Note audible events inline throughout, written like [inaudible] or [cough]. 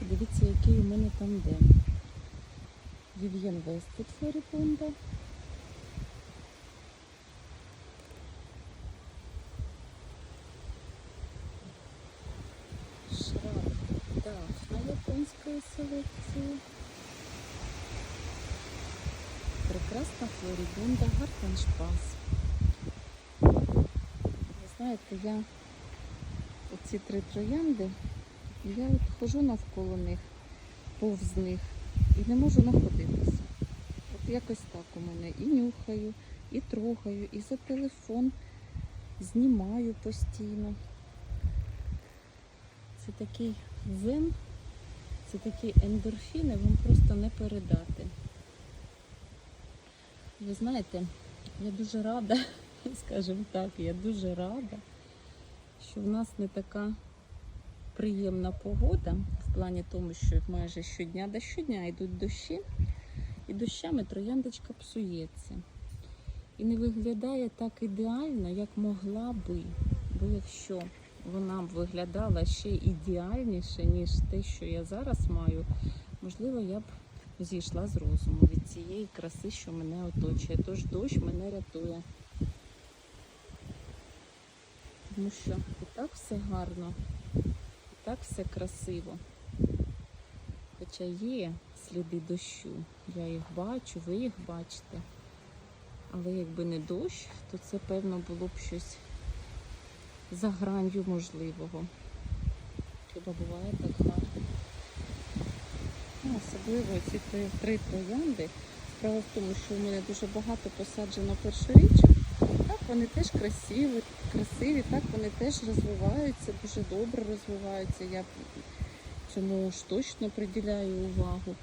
Дивіться, який у мене там день. Вів'єн Вестед Флорібунда. Шраб Дафна японської селекції. Прекрасна флорібунда Гартеншпас. Ви знаєте, я оці три троянди, я от хожу навколо них, повз них і не можу знаходитися. От якось так у мене і нюхаю, і трогаю, і за телефон знімаю постійно. Це такий зен, це такі ендорфіни, вам просто не передати. Ви знаєте, я дуже рада, [laughs] скажімо так, я дуже рада, що в нас не така приємна погода в плані тому, що майже щодня до щодня йдуть дощі, і дощами трояндочка псується. І не виглядає так ідеально, як могла би. Бо якщо вона б виглядала ще ідеальніше, ніж те, що я зараз маю, можливо, я б зійшла з розуму від цієї краси, що мене оточує. Тож дощ мене рятує. Тому що і так все гарно, так все красиво. Хоча є сліди дощу, я їх бачу, ви їх бачите. Але якби не дощ, то це певно було б щось за гранню можливого. Хіба буває так гарно? Ну, особливо ці три, троянди. Справа в тому, що в мене дуже багато посаджено першорічок. Так, вони теж красиві, красиві, так вони теж розвиваються, дуже добре розвиваються. Я цьому ж точно приділяю увагу,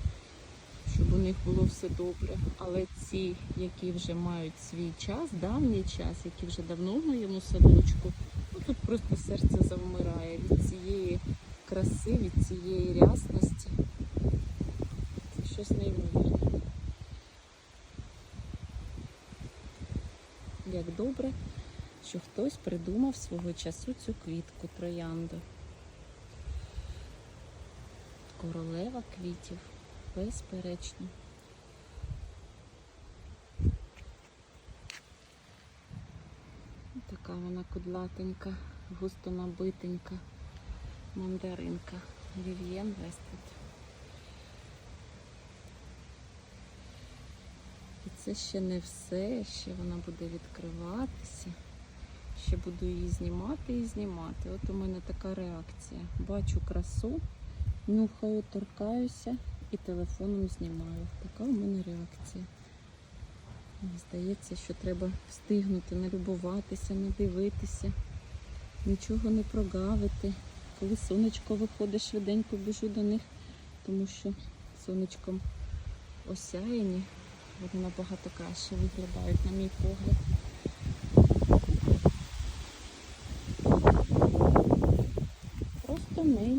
щоб у них було все добре. Але ці, які вже мають свій час, давній час, які вже давно в моєму садочку, ну тут просто серце завмирає від цієї краси, від цієї рясності. Це щось неймовірне. Як добре, що хтось придумав свого часу цю квітку троянду. Королева квітів, безперечно. Така вона кудлатенька, густо набитенька мандаринка. Вів'єн Вестед. Це ще не все, ще вона буде відкриватися. Ще буду її знімати і знімати. От у мене така реакція. Бачу красу, нюхаю, торкаюся і телефоном знімаю. Така у мене реакція. Мені здається, що треба встигнути, не любуватися, не дивитися, нічого не прогавити. Коли сонечко виходить, швиденько біжу до них, тому що сонечком осяяні, вони набагато краще виглядають, на мій погляд. Просто ми